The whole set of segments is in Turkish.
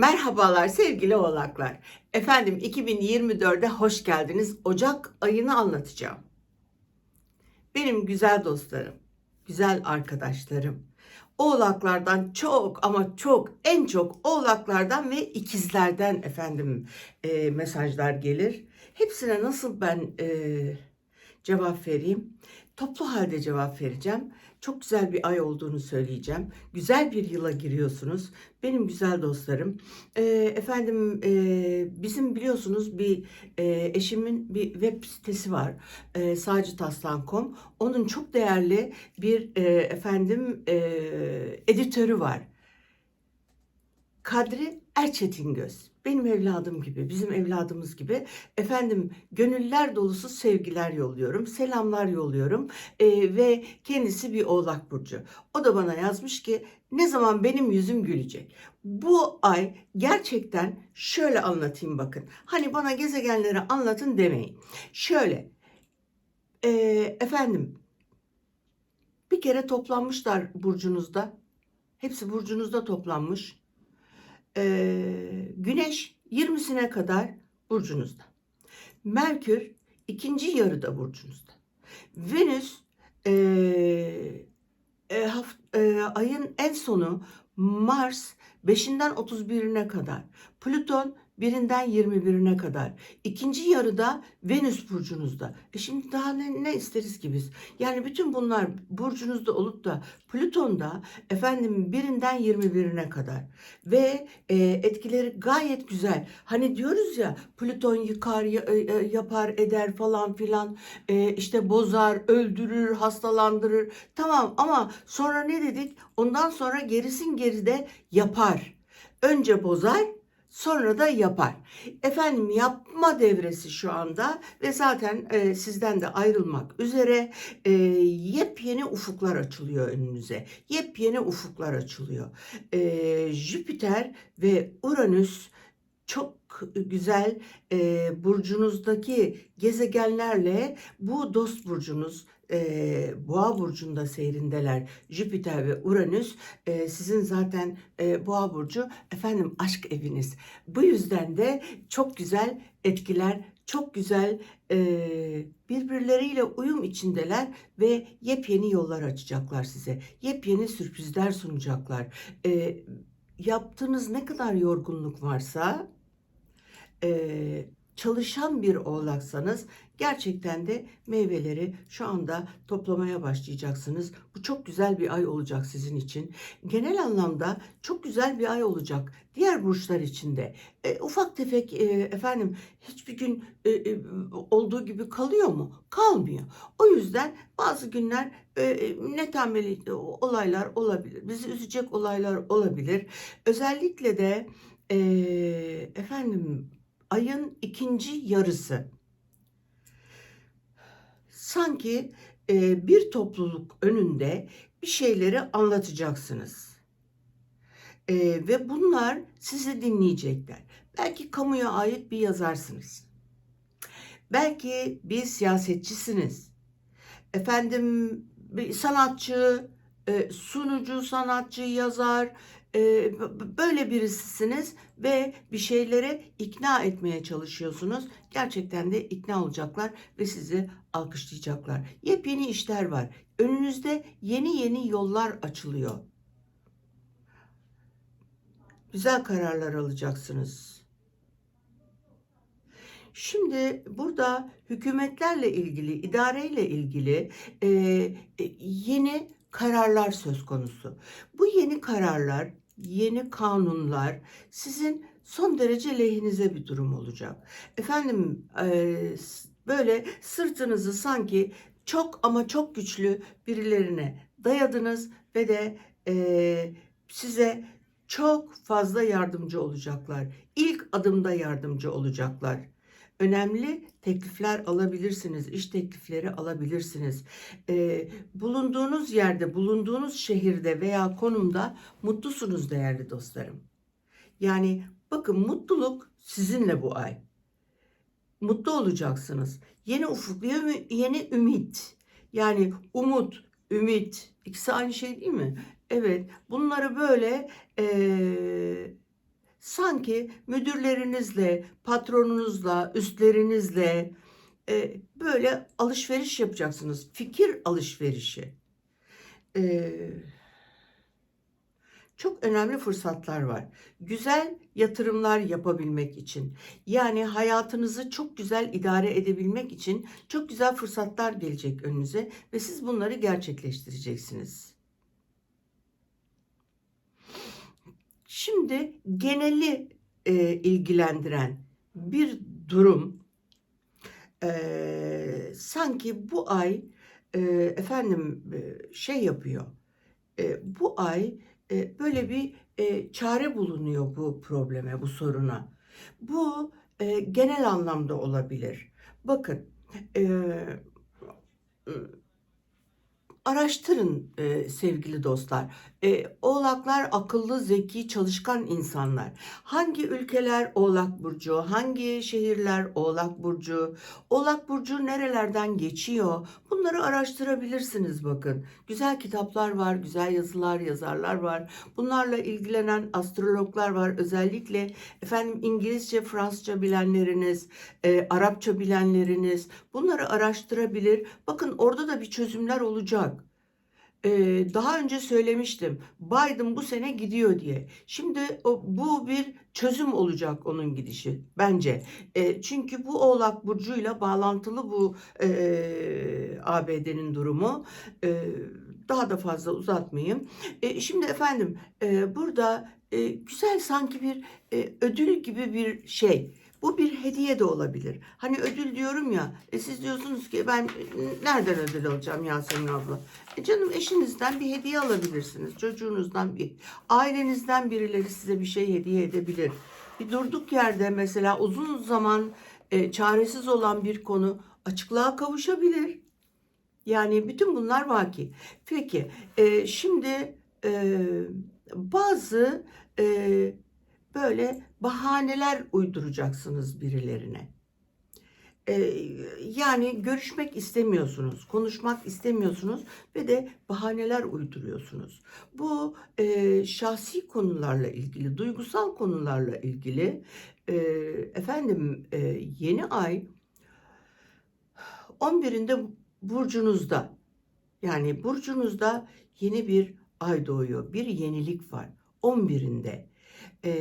Merhabalar sevgili oğlaklar. Efendim 2024'e hoş geldiniz. Ocak ayını anlatacağım. Benim güzel dostlarım, güzel arkadaşlarım, oğlaklardan çok ama çok en çok oğlaklardan ve ikizlerden efendim e, mesajlar gelir. Hepsine nasıl ben e, cevap vereyim? Toplu halde cevap vereceğim. Çok güzel bir ay olduğunu söyleyeceğim. Güzel bir yıla giriyorsunuz. Benim güzel dostlarım. Ee, efendim e, bizim biliyorsunuz bir e, eşimin bir web sitesi var. E, sacitaslan.com. Onun çok değerli bir e, efendim editörü var. Kadri Erçetingöz. Benim evladım gibi, bizim evladımız gibi. Efendim gönüller dolusu sevgiler yolluyorum, selamlar yolluyorum. Ee, ve kendisi bir oğlak burcu. O da bana yazmış ki ne zaman benim yüzüm gülecek? Bu ay gerçekten şöyle anlatayım bakın. Hani bana gezegenleri anlatın demeyin. Şöyle, e, efendim bir kere toplanmışlar burcunuzda. Hepsi burcunuzda toplanmış. Ee, Güneş 20'sine kadar burcunuzda. Merkür ikinci yarıda burcunuzda. Venüs e, e, haft- e, ayın en sonu Mars 5'inden 31'ine kadar. Plüton 1'inden 21'ine kadar. İkinci yarıda Venüs burcunuzda. E şimdi daha ne, ne isteriz ki biz? Yani bütün bunlar burcunuzda olup da Plüton'da efendim birinden 21'ine kadar ve e, etkileri gayet güzel. Hani diyoruz ya Plüton yıkar, e, e, yapar, eder falan filan. E, işte bozar, öldürür, hastalandırır. Tamam ama sonra ne dedik? Ondan sonra gerisin geride yapar. Önce bozar, sonra da yapar. Efendim yapma devresi şu anda ve zaten e, sizden de ayrılmak üzere e, yepyeni ufuklar açılıyor önünüze. Yepyeni ufuklar açılıyor. E, Jüpiter ve Uranüs çok güzel e, burcunuzdaki gezegenlerle bu dost burcunuz e, Boğa burcunda seyrindeler. Jüpiter ve Uranüs e, sizin zaten e, Boğa burcu efendim aşk eviniz. Bu yüzden de çok güzel etkiler, çok güzel e, birbirleriyle uyum içindeler ve yepyeni yollar açacaklar size. Yepyeni sürprizler sunacaklar. E, yaptığınız ne kadar yorgunluk varsa e, çalışan bir oğlaksanız gerçekten de meyveleri şu anda toplamaya başlayacaksınız. Bu çok güzel bir ay olacak sizin için. Genel anlamda çok güzel bir ay olacak. Diğer burçlar için de E, ufak tefek e, efendim hiçbir gün e, e, olduğu gibi kalıyor mu? Kalmıyor. O yüzden bazı günler e, e, netameli olaylar olabilir. Bizi üzecek olaylar olabilir. Özellikle de e, efendim ayın ikinci yarısı sanki e, bir topluluk önünde bir şeyleri anlatacaksınız. E, ve bunlar sizi dinleyecekler. Belki kamuya ait bir yazarsınız. Belki bir siyasetçisiniz. Efendim bir sanatçı, e, sunucu, sanatçı, yazar, böyle birisisiniz ve bir şeylere ikna etmeye çalışıyorsunuz. Gerçekten de ikna olacaklar ve sizi alkışlayacaklar. Yepyeni işler var. Önünüzde yeni yeni yollar açılıyor. Güzel kararlar alacaksınız. Şimdi burada hükümetlerle ilgili, idareyle ilgili e, e, yeni kararlar söz konusu. Bu yeni kararlar, yeni kanunlar sizin son derece lehinize bir durum olacak. Efendim e, böyle sırtınızı sanki çok ama çok güçlü birilerine dayadınız ve de e, size çok fazla yardımcı olacaklar. İlk adımda yardımcı olacaklar. Önemli teklifler alabilirsiniz, iş teklifleri alabilirsiniz. Ee, bulunduğunuz yerde, bulunduğunuz şehirde veya konumda mutlusunuz değerli dostlarım. Yani bakın mutluluk sizinle bu ay. Mutlu olacaksınız. Yeni ufuk, yeni, ümit. Yani umut, ümit ikisi aynı şey değil mi? Evet, bunları böyle eee, sanki müdürlerinizle, patronunuzla, üstlerinizle e, böyle alışveriş yapacaksınız. Fikir alışverişi. E, çok önemli fırsatlar var. Güzel yatırımlar yapabilmek için. Yani hayatınızı çok güzel idare edebilmek için çok güzel fırsatlar gelecek önünüze ve siz bunları gerçekleştireceksiniz. Şimdi geneli e, ilgilendiren bir durum e, sanki bu ay e, efendim e, şey yapıyor. E, bu ay e, böyle bir e, çare bulunuyor bu probleme, bu soruna. Bu e, genel anlamda olabilir. Bakın, e, araştırın e, sevgili dostlar. E, oğlaklar akıllı, zeki, çalışkan insanlar. Hangi ülkeler Oğlak Burcu, hangi şehirler Oğlak Burcu, Oğlak Burcu nerelerden geçiyor? Bunları araştırabilirsiniz bakın. Güzel kitaplar var, güzel yazılar, yazarlar var. Bunlarla ilgilenen astrologlar var. Özellikle efendim İngilizce, Fransızca bilenleriniz, e, Arapça bilenleriniz bunları araştırabilir. Bakın orada da bir çözümler olacak. Ee, daha önce söylemiştim. Biden bu sene gidiyor diye. Şimdi o, bu bir çözüm olacak onun gidişi bence. E, çünkü bu Oğlak burcuyla bağlantılı bu e, ABD'nin durumu. E, daha da fazla uzatmayayım. E, şimdi efendim e, burada e, güzel sanki bir e, ödül gibi bir şey. Bu bir hediye de olabilir. Hani ödül diyorum ya, e siz diyorsunuz ki ben e, nereden ödül alacağım Yasemin abla? E canım eşinizden bir hediye alabilirsiniz. Çocuğunuzdan bir, ailenizden birileri size bir şey hediye edebilir. Bir durduk yerde mesela uzun zaman e, çaresiz olan bir konu açıklığa kavuşabilir. Yani bütün bunlar vaki. Peki e, şimdi e, bazı e, böyle bahaneler uyduracaksınız birilerine. Ee, yani görüşmek istemiyorsunuz, konuşmak istemiyorsunuz ve de bahaneler uyduruyorsunuz. Bu e, şahsi konularla ilgili, duygusal konularla ilgili e, efendim e, yeni ay 11'inde burcunuzda yani burcunuzda yeni bir ay doğuyor. Bir yenilik var. 11'inde e,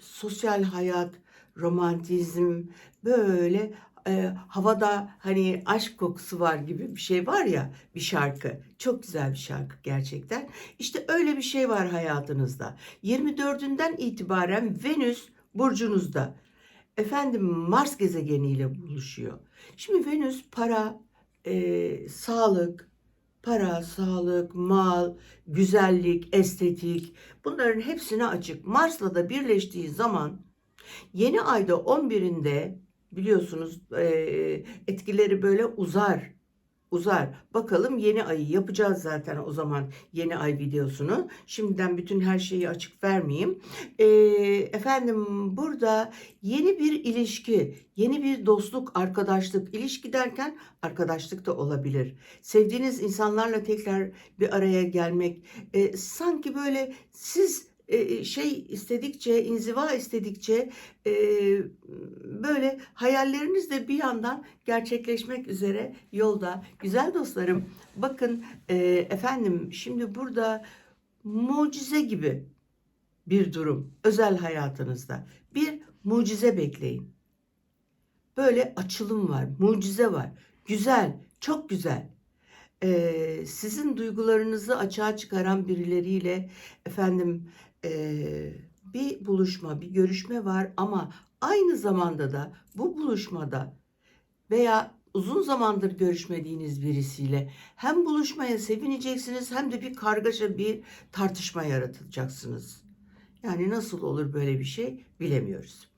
sosyal hayat, romantizm böyle e, havada hani aşk kokusu var gibi bir şey var ya bir şarkı. Çok güzel bir şarkı gerçekten. İşte öyle bir şey var hayatınızda. 24'ünden itibaren Venüs burcunuzda. Efendim Mars gezegeniyle buluşuyor. Şimdi Venüs para, e, sağlık, para, sağlık, mal, güzellik, estetik bunların hepsine açık. Mars'la da birleştiği zaman yeni ayda 11'inde biliyorsunuz etkileri böyle uzar uzar. Bakalım yeni ayı yapacağız zaten o zaman yeni ay videosunu. Şimdiden bütün her şeyi açık vermeyeyim. E, efendim burada yeni bir ilişki, yeni bir dostluk, arkadaşlık. ilişki derken arkadaşlık da olabilir. Sevdiğiniz insanlarla tekrar bir araya gelmek. E, sanki böyle siz e, şey istedikçe, inziva istedikçe e, böyle hayalleriniz de bir yandan gerçekleşmek üzere yolda. Güzel dostlarım bakın e, efendim şimdi burada mucize gibi bir durum özel hayatınızda. Bir mucize bekleyin. Böyle açılım var, mucize var. Güzel, çok güzel. Ee, sizin duygularınızı açığa çıkaran birileriyle efendim e, bir buluşma, bir görüşme var ama aynı zamanda da bu buluşmada veya uzun zamandır görüşmediğiniz birisiyle hem buluşmaya sevineceksiniz hem de bir kargaşa, bir tartışma yaratacaksınız. Yani nasıl olur böyle bir şey bilemiyoruz.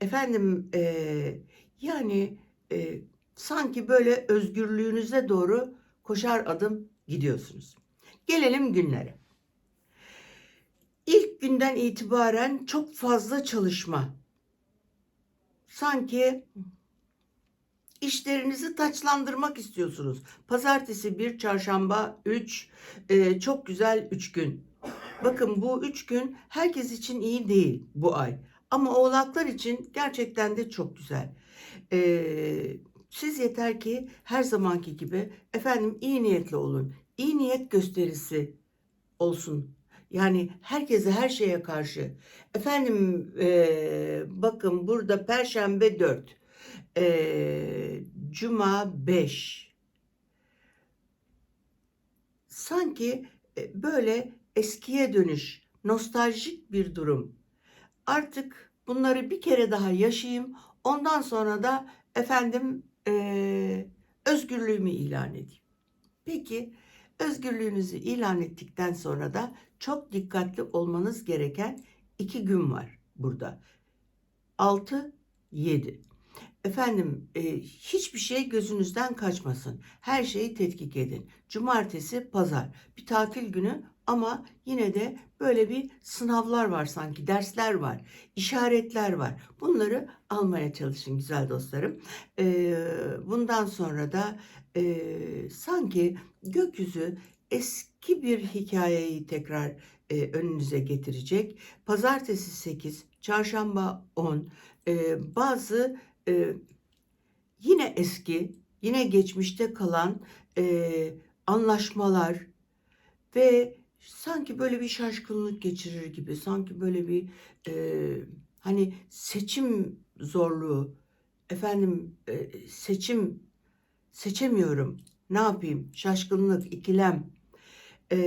Efendim e, yani e, sanki böyle özgürlüğünüze doğru koşar adım gidiyorsunuz. Gelelim günlere. Günden itibaren çok fazla çalışma. Sanki işlerinizi taçlandırmak istiyorsunuz. Pazartesi bir, çarşamba üç, e, çok güzel üç gün. Bakın bu üç gün herkes için iyi değil bu ay. Ama oğlaklar için gerçekten de çok güzel. Ee, siz yeter ki her zamanki gibi efendim iyi niyetli olun. İyi niyet gösterisi olsun. Yani herkese her şeye karşı. Efendim eee, bakın burada Perşembe 4. eee, Cuma 5. Sanki e, böyle eskiye dönüş, nostaljik bir durum. Artık bunları bir kere daha yaşayayım. Ondan sonra da efendim eee, özgürlüğümü ilan edeyim. Peki özgürlüğünüzü ilan ettikten sonra da çok dikkatli olmanız gereken iki gün var burada. 6, 7. Efendim e, hiçbir şey gözünüzden kaçmasın. Her şeyi tetkik edin. Cumartesi, pazar bir tatil günü ama yine de böyle bir sınavlar var sanki, dersler var, işaretler var. Bunları almaya çalışın güzel dostlarım. E, bundan sonra da e, sanki gökyüzü eski bir hikayeyi tekrar e, önünüze getirecek. Pazartesi 8, çarşamba 10, e, bazı e, yine eski, yine geçmişte kalan e, anlaşmalar ve sanki böyle bir şaşkınlık geçirir gibi, sanki böyle bir e, hani seçim zorluğu, efendim e, seçim seçemiyorum, ne yapayım, şaşkınlık, ikilem. E,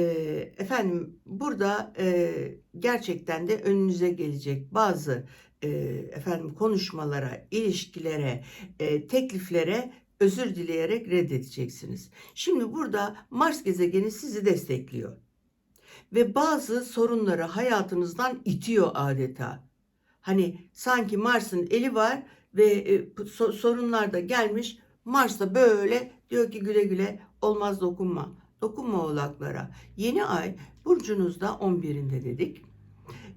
efendim burada e, gerçekten de önünüze gelecek bazı e, efendim konuşmalara, ilişkilere, e, tekliflere özür dileyerek reddedeceksiniz. Şimdi burada Mars gezegeni sizi destekliyor ve bazı sorunları hayatınızdan itiyor adeta. Hani sanki Mars'ın eli var ve e, so- sorunlar da gelmiş. Mars da böyle diyor ki güle güle olmaz dokunma. Dokunma oğlaklara. Yeni ay burcunuzda 11'inde dedik.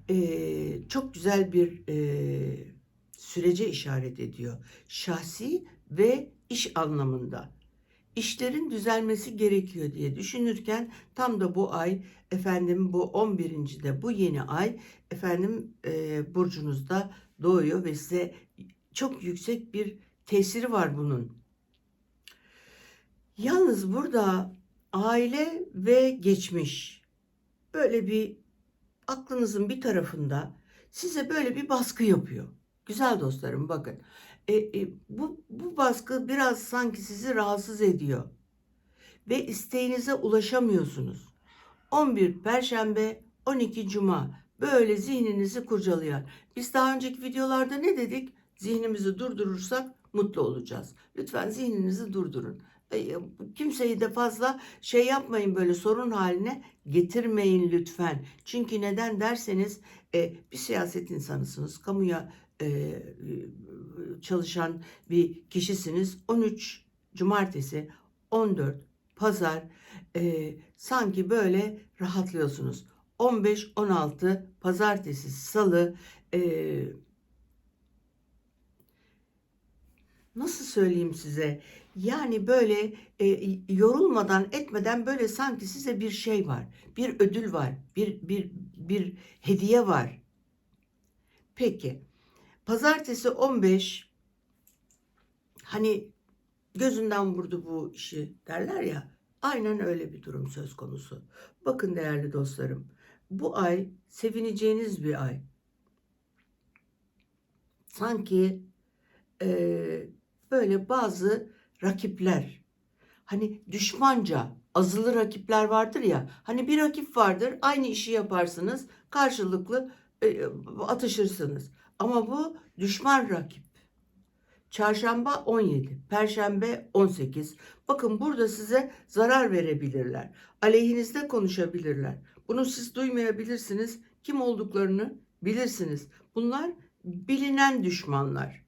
Ee, çok güzel bir e, sürece işaret ediyor. Şahsi ve iş anlamında. İşlerin düzelmesi gerekiyor diye düşünürken tam da bu ay efendim bu 11. de bu yeni ay efendim e, burcunuzda doğuyor ve size çok yüksek bir tesiri var bunun. Yalnız burada aile ve geçmiş böyle bir aklınızın bir tarafında size böyle bir baskı yapıyor. Güzel dostlarım bakın. E, e, bu, bu baskı biraz sanki sizi rahatsız ediyor. Ve isteğinize ulaşamıyorsunuz. 11 Perşembe, 12 Cuma böyle zihninizi kurcalayan. Biz daha önceki videolarda ne dedik? Zihnimizi durdurursak mutlu olacağız. Lütfen zihninizi durdurun. E, Kimseyi de fazla şey yapmayın böyle sorun haline getirmeyin lütfen. Çünkü neden derseniz e, bir siyaset insanısınız. Kamuya e, çalışan bir kişisiniz. 13 cumartesi, 14 pazar e, sanki böyle rahatlıyorsunuz. 15, 16 pazartesi, salı e, nasıl söyleyeyim size? Yani böyle e, yorulmadan etmeden böyle sanki size bir şey var. Bir ödül var. Bir bir bir hediye var. Peki. Pazartesi 15 hani gözünden vurdu bu işi derler ya. Aynen öyle bir durum söz konusu. Bakın değerli dostlarım. Bu ay sevineceğiniz bir ay. Sanki e, böyle bazı rakipler. Hani düşmanca azılı rakipler vardır ya hani bir rakip vardır aynı işi yaparsınız karşılıklı e, atışırsınız. Ama bu düşman rakip. Çarşamba 17 perşembe 18 bakın burada size zarar verebilirler. Aleyhinizde konuşabilirler. Bunu siz duymayabilirsiniz. Kim olduklarını bilirsiniz. Bunlar bilinen düşmanlar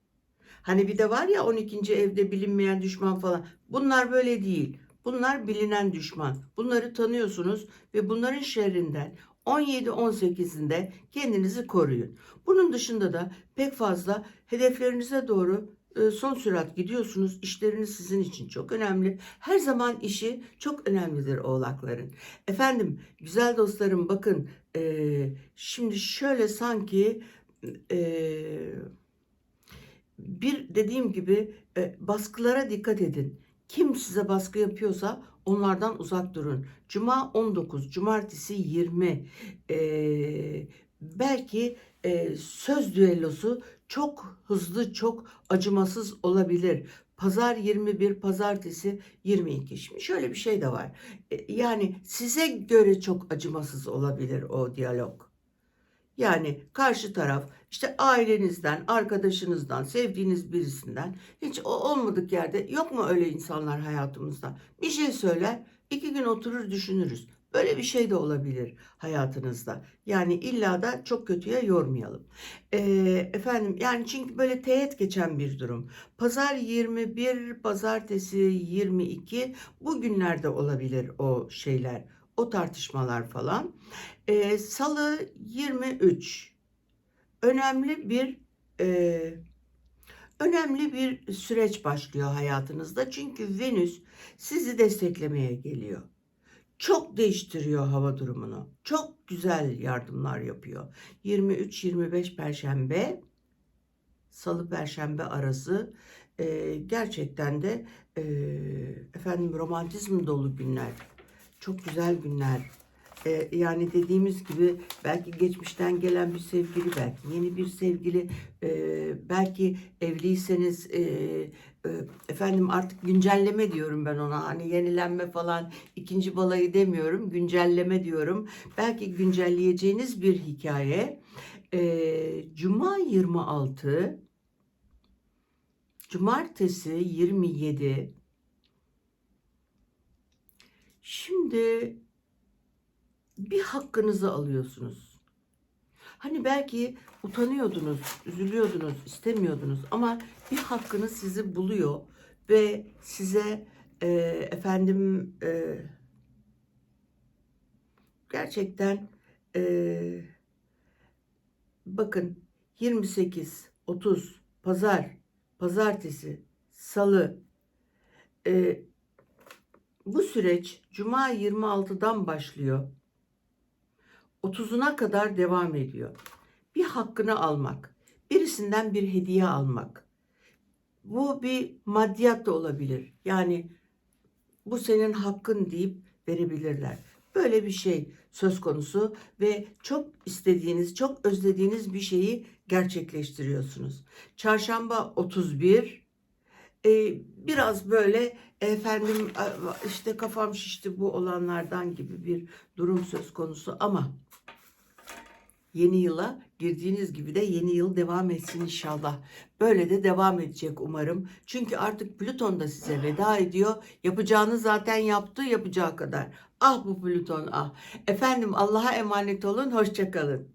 Hani bir de var ya 12. evde bilinmeyen düşman falan. Bunlar böyle değil. Bunlar bilinen düşman. Bunları tanıyorsunuz ve bunların şerrinden 17-18'inde kendinizi koruyun. Bunun dışında da pek fazla hedeflerinize doğru e, son sürat gidiyorsunuz. İşleriniz sizin için çok önemli. Her zaman işi çok önemlidir oğlakların. Efendim güzel dostlarım bakın e, şimdi şöyle sanki e, bir dediğim gibi e, baskılara dikkat edin. Kim size baskı yapıyorsa onlardan uzak durun. Cuma 19, cumartesi 20. E, belki e, söz düellosu çok hızlı, çok acımasız olabilir. Pazar 21, pazartesi 22. Şimdi şöyle bir şey de var. E, yani size göre çok acımasız olabilir o diyalog. Yani karşı taraf işte ailenizden, arkadaşınızdan, sevdiğiniz birisinden hiç o olmadık yerde yok mu öyle insanlar hayatımızda? Bir şey söyler, iki gün oturur düşünürüz. Böyle bir şey de olabilir hayatınızda. Yani illa da çok kötüye yormayalım. Ee, efendim yani çünkü böyle teğet geçen bir durum. Pazar 21, pazartesi 22 bu günlerde olabilir o şeyler, o tartışmalar falan. Ee, Salı 23 önemli bir e, önemli bir süreç başlıyor hayatınızda. Çünkü Venüs sizi desteklemeye geliyor. Çok değiştiriyor hava durumunu. Çok güzel yardımlar yapıyor. 23-25 Perşembe, Salı Perşembe arası e, gerçekten de e, efendim romantizm dolu günler. Çok güzel günler. E, yani dediğimiz gibi belki geçmişten gelen bir sevgili, belki yeni bir sevgili, e, belki evliyseniz e, e, efendim artık güncelleme diyorum ben ona. Hani yenilenme falan ikinci balayı demiyorum, güncelleme diyorum. Belki güncelleyeceğiniz bir hikaye. E, Cuma 26, Cumartesi 27. Şimdi bir hakkınızı alıyorsunuz. Hani belki utanıyordunuz, üzülüyordunuz, istemiyordunuz ama bir hakkınız sizi buluyor ve size e, efendim e, gerçekten e, bakın 28, 30, pazar, pazartesi, salı e, bu süreç Cuma 26'dan başlıyor. 30'una kadar devam ediyor. Bir hakkını almak, birisinden bir hediye almak. Bu bir maddiyat da olabilir. Yani bu senin hakkın deyip verebilirler. Böyle bir şey söz konusu ve çok istediğiniz, çok özlediğiniz bir şeyi gerçekleştiriyorsunuz. Çarşamba 31 e, biraz böyle efendim işte kafam şişti bu olanlardan gibi bir durum söz konusu ama yeni yıla girdiğiniz gibi de yeni yıl devam etsin inşallah. Böyle de devam edecek umarım. Çünkü artık Plüton da size veda ediyor. Yapacağını zaten yaptı yapacağı kadar. Ah bu Plüton ah. Efendim Allah'a emanet olun. Hoşçakalın.